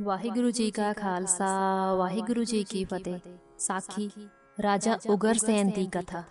ਵਾਹਿਗੁਰੂ ਜੀ ਕਾ ਖਾਲਸਾ, ਵਾਹਿਗੁਰੂ ਜੀ ਕੀ ਫਤਿਹ। ਸਾਖੀ, ਰਾਜਾ ਉਗਰਸੈਨ ਦੀ ਕਥਾ।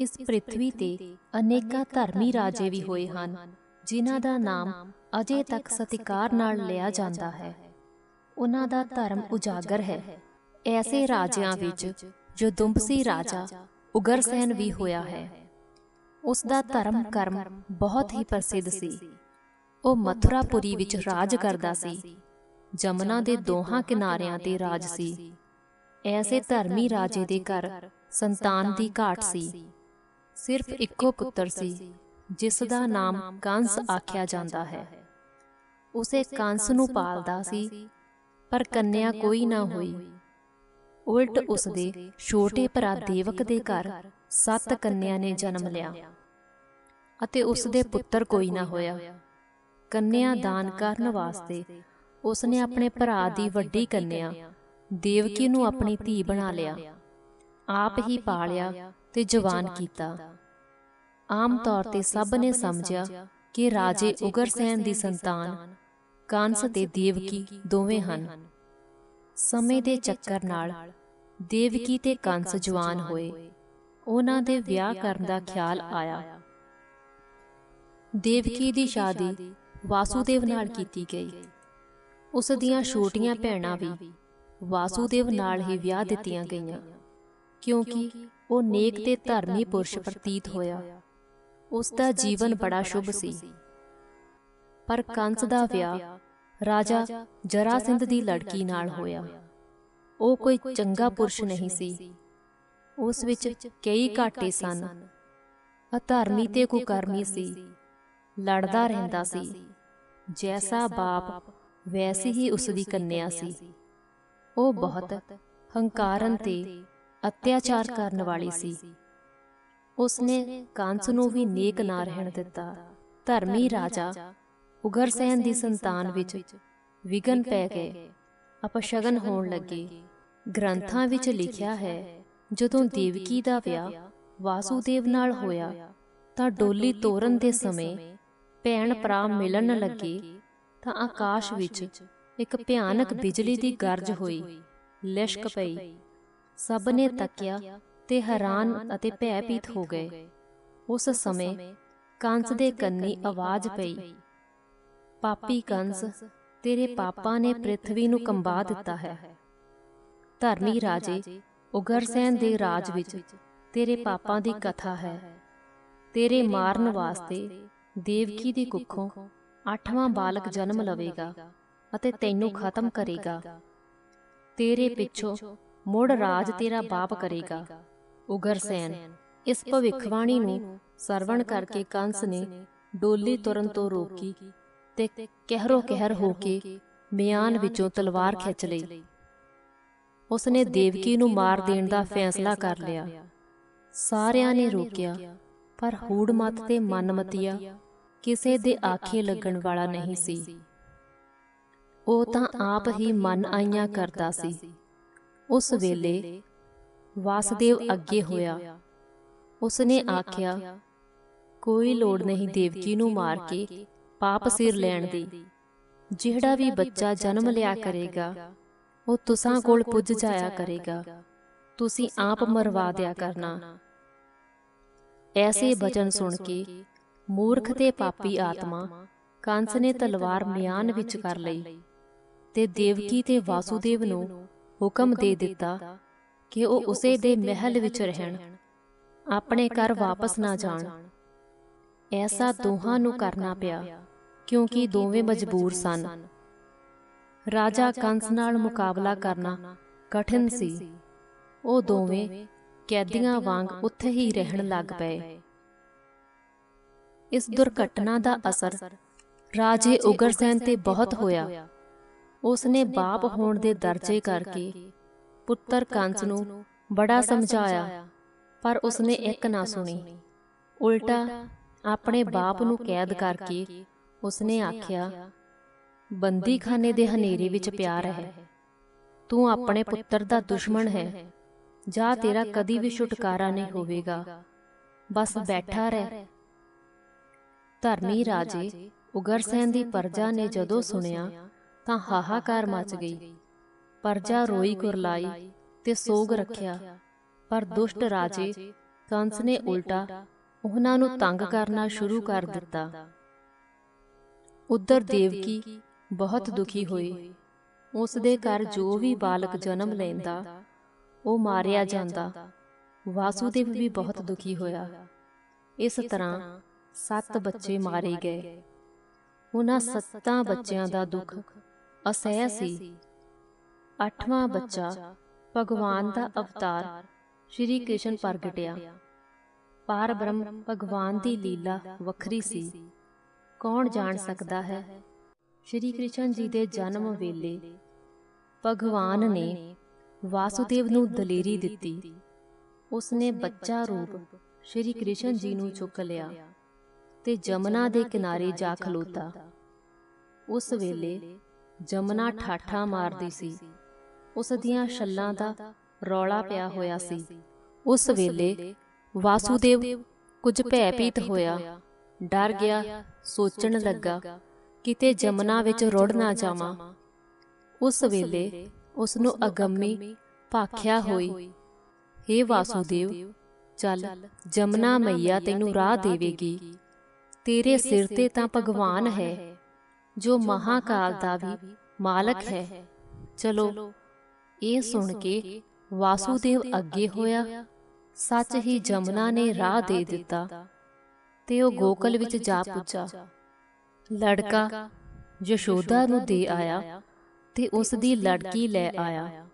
ਇਸ ਪ੍ਰithvi ਤੇ ਅਨੇਕਾਂ ਧਰਮੀ ਰਾਜੇ ਵੀ ਹੋਏ ਹਨ, ਜਿਨ੍ਹਾਂ ਦਾ ਨਾਮ ਅਜੇ ਤੱਕ ਸਤਿਕਾਰ ਨਾਲ ਲਿਆ ਜਾਂਦਾ ਹੈ। ਉਹਨਾਂ ਦਾ ਧਰਮ ਉਜਾਗਰ ਹੈ। ਐਸੇ ਰਾਜਿਆਂ ਵਿੱਚ ਜੋ ਦੁੰਬਸੀ ਰਾਜਾ ਉਗਰਸੈਨ ਵੀ ਹੋਇਆ ਹੈ ਉਸ ਦਾ ਧਰਮ ਕਰਮ ਬਹੁਤ ਹੀ ਪ੍ਰਸਿੱਧ ਸੀ। ਉਹ ਮਥੁਰਾਪੁਰੀ ਵਿੱਚ ਰਾਜ ਕਰਦਾ ਸੀ। ਜਮਨਾ ਦੇ ਦੋਹਾਂ ਕਿਨਾਰਿਆਂ ਤੇ ਰਾਜ ਸੀ। ਐਸੇ ਧਰਮੀ ਰਾਜੇ ਦੇ ਘਰ ਸੰਤਾਨ ਦੀ ਘਾਟ ਸੀ। ਸਿਰਫ ਇੱਕੋ ਪੁੱਤਰ ਸੀ, ਜਿਸ ਦਾ ਨਾਮ ਕੰਸ ਆਖਿਆ ਜਾਂਦਾ ਹੈ। ਉਸੇ ਕੰਸ ਨੂੰ ਪਾਲਦਾ ਸੀ, ਪਰ ਕੰਨਿਆ ਕੋਈ ਨਾ ਹੋਈ। ਉਲਟ ਉਸ ਦੇ ਛੋਟੇ ਭਰਾ ਦੇਵਕ ਦੇ ਘਰ ਸੱਤ ਕੰਨਿਆ ਨੇ ਜਨਮ ਲਿਆ ਅਤੇ ਉਸ ਦੇ ਪੁੱਤਰ ਕੋਈ ਨਾ ਹੋਇਆ। ਕੰਨਿਆ ਦਾਨ ਕਰਨ ਵਾਸਤੇ ਉਸ ਨੇ ਆਪਣੇ ਭਰਾ ਦੀ ਵੱਡੀ ਕੰਨਿਆ ਦੇਵਕੀ ਨੂੰ ਆਪਣੀ ਧੀ ਬਣਾ ਲਿਆ। ਆਪ ਹੀ ਪਾਲਿਆ ਤੇ ਜਵਾਨ ਕੀਤਾ। ਆਮ ਤੌਰ ਤੇ ਸਭ ਨੇ ਸਮਝਿਆ ਕਿ ਰਾਜੇ ਉਗਰਸੈਨ ਦੀ ਸੰਤਾਨ ਕੰਸ ਤੇ ਦੇਵਕੀ ਦੋਵੇਂ ਹਨ। ਸਮੇਂ ਦੇ ਚੱਕਰ ਨਾਲ ਦੇਵਕੀ ਤੇ ਕੰਸ ਜਵਾਨ ਹੋਏ। ਉਹਨਾਂ ਦੇ ਵਿਆਹ ਕਰਨ ਦਾ ਖਿਆਲ ਆਇਆ। ਦੇਵਕੀ ਦੀ ਸ਼ਾਦੀ ਵਾਸੂਦੇਵ ਨਾਲ ਕੀਤੀ ਗਈ। ਉਸ ਦੀਆਂ ਛੋਟੀਆਂ ਭੈਣਾਂ ਵੀ ਵਾਸੂਦੇਵ ਨਾਲ ਹੀ ਵਿਆਹ ਦਿੱਤੀਆਂ ਗਈਆਂ। ਕਿਉਂਕਿ ਉਹ ਨੇਕ ਤੇ ਧਰਮੀ ਪੁਰਸ਼ ਪ੍ਰਤੀਤ ਹੋਇਆ। ਉਸ ਦਾ ਜੀਵਨ ਬੜਾ ਸ਼ੁਭ ਸੀ। ਪਰ ਕੰਸ ਦਾ ਵਿਆਹ ਰਾਜਾ ਜਰਾਸਿੰਧ ਦੀ ਲੜਕੀ ਨਾਲ ਹੋਇਆ। ਉਹ ਕੋਈ ਚੰਗਾ ਪੁਰਸ਼ ਨਹੀਂ ਸੀ। ਉਸ ਵਿੱਚ ਕਈ ਘਾਟੇ ਸਨ। ਅਧਰਮੀ ਤੇ ਕੁਕਰਮੀ ਸੀ। ਲੜਦਾ ਰਹਿੰਦਾ ਸੀ। ਜੈਸਾ ਬਾਪ ਵੈਸੀ ਹੀ ਉਸ ਦੀ ਕੰਨਿਆ ਸੀ। ਉਹ ਬਹੁਤ ਹੰਕਾਰਨ ਤੇ ਅਤਿਆਚਾਰ ਕਰਨ ਵਾਲੀ ਸੀ। ਉਸ ਨੇ ਕੰਸ ਨੂੰ ਵੀ ਨੇਕ ਨਾ ਰਹਿਣ ਦਿੱਤਾ। ਧਰਮੀ ਰਾਜਾ ਉਗਰਸੈਨ ਦੀ ਸੰਤਾਨ ਵਿੱਚ ਵਿਗਨ ਪੈ ਗਏ ਅਪਸ਼ਗਨ ਹੋਣ ਲੱਗੇ। ਗ੍ਰੰਥਾਂ ਵਿੱਚ ਲਿਖਿਆ ਹੈ ਜਦੋਂ ਦੇਵਕੀ ਦਾ ਵਿਆਹ ਵਾਸੂਦੇਵ ਨਾਲ ਹੋਇਆ ਤਾਂ ਡੋਲੀ ਤੋਰਨ ਦੇ ਸਮੇਂ ਭੈਣ ਭਰਾ ਮਿਲਣ ਲੱਗੇ। ਤਾਂ ਆਕਾਸ਼ ਵਿੱਚ ਇੱਕ ਭਿਆਨਕ ਬਿਜਲੀ ਦੀ ਗਰਜ ਹੋਈ ਲਿਸ਼ਕ ਪਈ। ਸਭ ਨੇ ਤੱਕਿਆ ਤੇ ਹੈਰਾਨ ਅਤੇ ਭੈਭੀਤ ਹੋ ਗਏ। ਉਸ ਸਮੇਂ ਕੰਸ ਦੇ ਕੰਨੀ ਆਵਾਜ਼ ਪਈ। ਪਾਪੀ ਕੰਸ ਤੇਰੇ ਪਾਪਾ ਨੇ ਪ੍ਰithvi ਨੂੰ ਕੰਬਾ ਦਿੱਤਾ ਹੈ। ਧਰਮੀ ਰਾਜੇ ਉਗਰਸੈਨ ਦੇ ਰਾਜ ਵਿੱਚ ਤੇਰੇ ਪਾਪਾਂ ਦੀ ਕਥਾ ਹੈ। ਤੇਰੇ ਮਾਰਨ ਵਾਸਤੇ ਦੇਵਕੀ ਦੀ ਕੁੱਖੋਂ ਅੱਠਵਾਂ ਬਾਲਕ ਜਨਮ ਲਵੇਗਾ ਅਤੇ ਤੈਨੂੰ ਖਤਮ ਕਰੇਗਾ। ਤੇਰੇ ਪਿੱਛੋਂ ਮੁੜ ਰਾਜ ਤੇਰਾ ਬਾਪ ਕਰੇਗਾ। ਉਗਰਸੈਨ ਇਸ ਭਵਿੱਖਬਾਣੀ ਨੂੰ ਸਰਵਣ ਕਰਕੇ ਕੰਸ ਨੇ ਡੋਲੀ ਤੁਰਨ ਤੋਂ ਰੋਕੀ ਤੇ ਕਹਿਰੋ ਕਹਿਰ ਹੋ ਕੇ ਮਿਆਨ ਵਿੱਚੋਂ ਤਲਵਾਰ ਖਿੱਚ ਲਈ। ਉਸ ਨੇ ਦੇਵਕੀ ਨੂੰ ਮਾਰ ਦੇਣ ਦਾ ਫੈਸਲਾ ਕਰ ਲਿਆ। ਸਾਰਿਆਂ ਨੇ ਰੋਕਿਆ ਪਰ ਹੂੜਮਤ ਤੇ ਮਨਮਤੀਆ ਕਿਸੇ ਦੇ ਆਖੇ ਲੱਗਣ ਵਾਲਾ ਨਹੀਂ ਸੀ। ਉਹ ਤਾਂ ਆਪ ਹੀ ਮਨ ਆਈਆਂ ਕਰਦਾ ਸੀ। ਉਸ ਵੇਲੇ ਵਾਸਦੇਵ ਅੱਗੇ ਹੋਇਆ। ਉਸ ਨੇ ਆਖਿਆ ਕੋਈ ਲੋੜ ਨਹੀਂ ਦੇਵਕੀ ਨੂੰ ਮਾਰ ਕੇ ਪਾਪ ਸਿਰ ਲੈਣ ਦੀ। ਜਿਹੜਾ ਵੀ ਬੱਚਾ ਜਨਮ ਲਿਆ ਕਰੇਗਾ ਉਹ ਤੁਸਾਂ ਕੋਲ ਪੁੱਜ ਜਾਇਆ ਕਰੇਗਾ। ਤੁਸੀਂ ਆਪ ਮਰਵਾ ਦਿਆ ਕਰਨਾ। ਐਸੇ ਬਚਨ ਸੁਣ ਕੇ ਮੂਰਖ ਤੇ ਪਾਪੀ ਆਤਮਾ ਕੰਸ ਨੇ ਤਲਵਾਰ ਮਿਆਨ ਵਿੱਚ ਕਰ ਲਈ ਤੇ ਦੇਵਕੀ ਤੇ ਵਾਸੂਦੇਵ ਨੂੰ ਹੁਕਮ ਦੇ ਦਿੱਤਾ ਕਿ ਉਹ ਉਸੇ ਦੇ ਮਹਿਲ ਵਿੱਚ ਰਹਿਣ। ਆਪਣੇ ਘਰ ਵਾਪਸ ਨਾ ਜਾਣ। ਐਸਾ ਦੋਹਾਂ ਨੂੰ ਕਰਨਾ ਪਿਆ ਕਿਉਂਕਿ ਦੋਵੇਂ ਮਜਬੂਰ ਸਨ। ਰਾਜਾ ਕੰਸ ਨਾਲ ਮੁਕਾਬਲਾ ਕਰਨਾ ਕਠਿਨ ਸੀ। ਉਹ ਦੋਵੇਂ ਕੈਦੀਆਂ ਵਾਂਗ ਉੱਥੇ ਹੀ ਰਹਿਣ ਲੱਗ ਪਏ। ਇਸ ਦੁਰਘਟਨਾ ਦਾ ਅਸਰ ਰਾਜੇ ਉਗਰਸੈਨ ਤੇ ਬਹੁਤ ਹੋਇਆ। ਉਸ ਨੇ ਬਾਪ ਹੋਣ ਦੇ ਦਰਜੇ ਕਰਕੇ ਪੁੱਤਰ ਕੰਸ ਨੂੰ ਬੜਾ ਸਮਝਾਇਆ। ਪਰ ਉਸ ਨੇ ਇੱਕ ਨਾ ਸੁਣੀ। ਉਲਟਾ ਆਪਣੇ ਬਾਪ ਨੂੰ ਕੈਦ ਕਰਕੇ ਉਸ ਨੇ ਆਖਿਆ ਬੰਦੀਖਾਨੇ ਦੇ ਹਨੇਰੇ ਵਿੱਚ ਪਿਆਰ ਹੈ। ਤੂੰ ਆਪਣੇ ਪੁੱਤਰ ਦਾ ਦੁਸ਼ਮਣ ਹੈ। ਜਾਂ ਤੇਰਾ ਕਦੀ ਵੀ ਛੁਟਕਾਰਾ ਨਹੀਂ ਹੋਵੇਗਾ। ਬਸ ਬੈਠਾ ਰਹਿ। ਧਰਮੀ ਰਾਜੇ ਉਗਰਸੈਨ ਦੀ ਪਰਜਾ ਨੇ ਜਦੋਂ ਸੁਣਿਆ ਤਾਂ ਹਾਹਾਕਾਰ ਮਚ ਗਈ। ਪਰਜਾ ਰੋਈ ਕੁਰਲਾਈ ਤੇ ਸੋਗ ਰੱਖਿਆ। ਪਰ ਦੁਸ਼ਟ ਰਾਜੇ ਕੰਸ ਨੇ ਉਲਟਾ ਉਹਨਾਂ ਨੂੰ ਤੰਗ ਕਰਨਾ ਸ਼ੁਰੂ ਕਰ ਦਿੱਤਾ। ਉਧਰ ਦੇਵਕੀ ਬਹੁਤ ਦੁਖੀ ਹੋਈ। ਉਸ ਦੇ ਘਰ ਜੋ ਵੀ ਬਾਲਕ ਜਨਮ ਲੈਂਦਾ ਉਹ ਮਾਰਿਆ ਜਾਂਦਾ। ਵਾਸੂਦੇਵ ਵੀ ਬਹੁਤ ਦੁਖੀ ਹੋਇਆ। ਇਸ ਤਰ੍ਹਾਂ ਸੱਤ ਬੱਚੇ ਮਾਰੇ ਗਏ। ਉਹਨਾਂ ਸੱਤਾਂ ਬੱਚਿਆਂ ਦਾ ਦੁੱਖ ਅਸਹਿ ਸੀ। ਅੱਠਵਾਂ ਬੱਚਾ ਭਗਵਾਨ ਦਾ ਅਵਤਾਰ ਸ਼੍ਰੀ ਕ੍ਰਿਸ਼ਨ ਪ੍ਰਗਟਿਆ। ਪਾਰ ਬ੍ਰਹਮ ਭਗਵਾਨ ਦੀ ਲੀਲਾ ਵੱਖਰੀ ਸੀ। ਕੌਣ ਜਾਣ ਸਕਦਾ ਹੈ? ਸ਼੍ਰੀ ਕ੍ਰਿਸ਼ਨ ਜੀ ਦੇ ਜਨਮ ਵੇਲੇ ਭਗਵਾਨ ਨੇ ਵਾਸੁਦੇਵ ਨੂੰ ਦਲੇਰੀ ਦਿੱਤੀ। ਉਸ ਨੇ ਬੱਚਾ ਰੂਪ ਸ਼੍ਰੀ ਕ੍ਰਿਸ਼ਨ ਜੀ ਨੂੰ ਚੁੱਕ ਲਿਆ। ਤੇ ਜਮਨਾ ਦੇ ਕਿਨਾਰੇ ਜਾ ਖਲੋਤਾ। ਉਸ ਵੇਲੇ ਜਮਨਾ ਠਾਠਾ ਮਾਰਦੀ ਸੀ। ਉਸ ਦੀਆਂ ਛੱਲਾਂ ਦਾ ਰੌਲਾ ਪਿਆ ਹੋਇਆ ਸੀ। ਉਸ ਵੇਲੇ ਵਾਸੁਦੇਵ ਕੁਝ ਭੈਭੀਤ ਹੋਇਆ। ਡਰ ਗਿਆ ਸੋਚਣ ਲੱਗਾ ਕਿਤੇ ਜਮਨਾ ਵਿੱਚ ਰੁੜ ਨਾ ਜਾਵਾਂ। ਉਸ ਵੇਲੇ ਉਸ ਨੂੰ ਅਗੰਮੀ ਭਾਖਿਆ ਹੋਈ। हे ਵਾਸੁਦੇਵ ਚੱਲ ਜਮਨਾ ਮਈਆ ਤੈਨੂੰ ਰਾਹ ਦੇਵੇਗੀ। ਤੇਰੇ ਸਿਰ ਤੇ ਤਾਂ ਭਗਵਾਨ ਹੈ ਜੋ ਮਹਾਕਾਲ ਦਾ ਵੀ ਮਾਲਕ ਹੈ। ਚਲੋ ਇਹ ਸੁਣ ਕੇ ਵਾਸੁਦੇਵ ਅੱਗੇ ਹੋਇਆ। ਸੱਚ ਹੀ ਜਮਨਾ ਨੇ ਰਾਹ ਦੇ ਦਿੱਤਾ। ਤੇ ਉਹ ਗੋਕਲ ਵਿੱਚ ਜਾ ਪੁੱਜਾ। ਲੜਕਾ ਯਸ਼ੋਦਾ ਨੂੰ ਦੇ ਆਇਆ ਤੇ ਉਸ ਦੀ ਲੜਕੀ ਲੈ ਆਇਆ।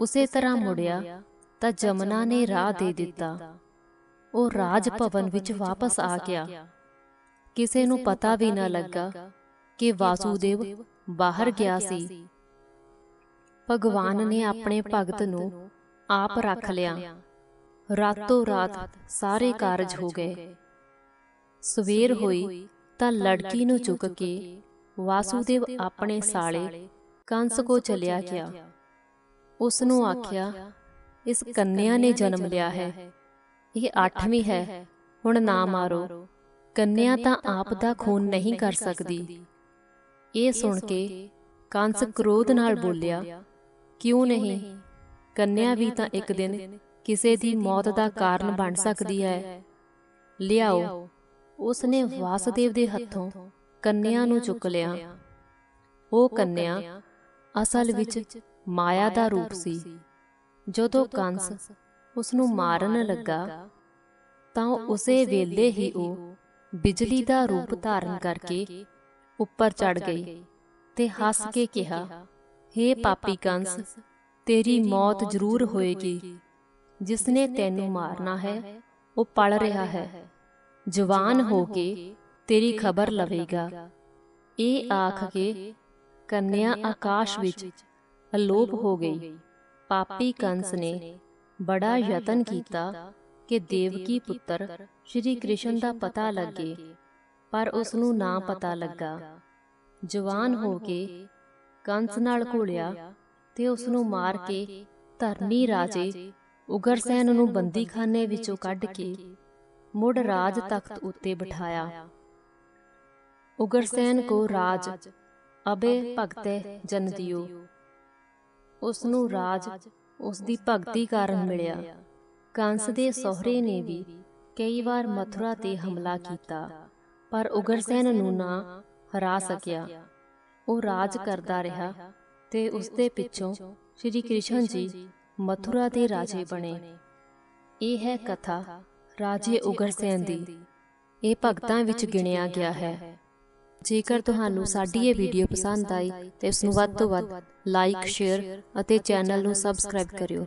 ਉਸੇ ਤਰ੍ਹਾਂ ਮੁੜਿਆ ਤਾਂ ਜਮਨਾ ਨੇ ਰਾਹ ਦੇ ਦਿੱਤਾ। ਉਹ ਰਾਜ ਭਵਨ ਵਿੱਚ ਵਾਪਸ ਆ ਗਿਆ। ਕਿਸੇ ਨੂੰ ਪਤਾ ਵੀ ਨਾ ਲੱਗਾ ਕਿ ਵਾਸੂਦੇਵ ਬਾਹਰ ਗਿਆ ਸੀ। ਭਗਵਾਨ ਨੇ ਆਪਣੇ ਭਗਤ ਨੂੰ ਆਪ ਰੱਖ ਲਿਆ। ਰਾਤੋਂ ਰਾਤ ਸਾਰੇ ਕਾਰਜ ਹੋ ਗਏ। ਸਵੇਰ ਹੋਈ ਤਾਂ ਲੜਕੀ ਨੂੰ ਚੁੱਕ ਕੇ ਵਾਸੂਦੇਵ ਆਪਣੇ ਸਾਲੇ ਕੰਸ ਕੋ ਚਲਿਆ ਗਿਆ। ਉਸ ਨੂੰ ਆਖਿਆ ਇਸ ਕੰਨਿਆ ਨੇ ਜਨਮ ਲਿਆ ਹੈ। ਇਹ ਅੱਠਵੀਂ ਹੈ। ਹੁਣ ਨਾ ਮਾਰੋ। ਕੰਨਿਆ ਤਾਂ ਆਪ ਦਾ ਖੂਨ ਨਹੀਂ ਕਰ ਸਕਦੀ। ਇਹ ਸੁਣ ਕੇ ਕੰਸ ਕ੍ਰੋਧ ਨਾਲ ਬੋਲਿਆ ਕਿਉਂ ਨਹੀਂ? ਕੰਨਿਆ ਵੀ ਤਾਂ ਇੱਕ ਦਿਨ ਕਿਸੇ ਦੀ ਮੌਤ ਦਾ ਕਾਰਨ ਬਣ ਸਕਦੀ ਹੈ। ਲਿਆਓ। ਉਸ ਨੇ ਵਾਸਦੇਵ ਦੇ ਹੱਥੋਂ ਕੰਨਿਆ ਨੂੰ ਚੁੱਕ ਲਿਆ। ਉਹ ਕੰਨਿਆ ਅਸਲ ਵਿੱਚ ਮਾਇਆ ਦਾ ਰੂਪ ਸੀ। ਜਦੋਂ ਕੰਸ ਉਸ ਨੂੰ ਮਾਰਨ ਲੱਗਾ ਤਾਂ ਉਸੇ ਵੇਲੇ ਹੀ ਉਹ ਬਿਜਲੀ ਦਾ ਰੂਪ ਧਾਰਨ ਕਰਕੇ ਉੱਪਰ ਚੜ ਗਈ ਤੇ ਹੱਸ ਕੇ ਕਿਹਾ हे ਪਾਪੀ ਕੰਸ ਤੇਰੀ ਮੌਤ ਜ਼ਰੂਰ ਹੋਏਗੀ। ਜਿਸ ਨੇ ਤੈਨੂੰ ਮਾਰਨਾ ਹੈ ਉਹ ਪੜ ਰਿਹਾ ਹੈ। ਜਵਾਨ ਹੋ ਕੇ ਤੇਰੀ ਖਬਰ ਲਵੇਗਾ। ਇਹ ਆਖ ਕੇ ਕੰਨਿਆ ਆਕਾਸ਼ ਵਿੱਚ ਅਲੋਪ ਹੋ ਗਈ। ਪਾਪੀ ਕੰਸ ਨੇ ਬੜਾ ਯਤਨ ਕੀਤਾ ਕਿ ਦੇਵਕੀ ਪੁੱਤਰ ਸ਼੍ਰੀ ਕ੍ਰਿਸ਼ਨ ਦਾ ਪਤਾ ਲੱਗੇ ਪਰ ਉਸ ਨੂੰ ਨਾ ਪਤਾ ਲੱਗਾ। ਜਵਾਨ ਹੋ ਕੇ ਕੰਸ ਨਾਲ ਘੁਲਿਆ ਤੇ ਉਸ ਨੂੰ ਮਾਰ ਕੇ ਧਰਨੀ ਰਾਜੇ ਉਗਰਸੈਨ ਨੂੰ ਬੰਦੀਖਾਨੇ ਵਿੱਚੋਂ ਕੱਢ ਕੇ ਮੁੜ ਰਾਜ ਤਖਤ ਉੱਤੇ ਬਿਠਾਇਆ। ਉਗਰਸੈਨ ਕੋ ਰਾਜ ਅਬੇ ਭਗਤੇ ਜਨ ਦਿਓ। ਉਸ ਨੂੰ ਰਾਜ ਉਸ ਦੀ ਭਗਤੀ ਕਾਰਨ ਮਿਲਿਆ। ਕੰਸ ਦੇ ਸਹੁਰੇ ਨੇ ਵੀ ਕਈ ਵਾਰ ਮਥੁਰਾ ਤੇ ਹਮਲਾ ਕੀਤਾ ਪਰ ਉਗਰਸੈਨ ਨੂੰ ਨਾ ਹਰਾ ਸਕਿਆ। ਉਹ ਰਾਜ ਕਰਦਾ ਰਿਹਾ ਤੇ ਉਸ ਦੇ ਪਿੱਛੋਂ ਸ਼੍ਰੀ ਕ੍ਰਿਸ਼ਨ ਜੀ ਮਥੁਰਾ ਦੇ ਰਾਜੇ ਬਣੇ। ਇਹ ਹੈ ਕਥਾ ਰਾਜੇ ਉਗਰਸੈਨ ਦੀ। ਇਹ ਭਗਤਾਂ ਵਿੱਚ ਗਿਣਿਆ ਗਿਆ ਹੈ। ਜੇਕਰ ਤੁਹਾਨੂੰ ਸਾਡੀ ਇਹ ਵੀਡੀਓ ਪਸੰਦ ਆਈ ਤੇ ਇਸ ਨੂੰ ਵੱਧ ਤੋਂ ਵੱਧ ਲਾਈਕ ਸ਼ੇਅਰ ਅਤੇ ਚੈਨਲ ਨੂੰ ਸਬਸਕ੍ਰਾਈਬ ਕਰਿਓ।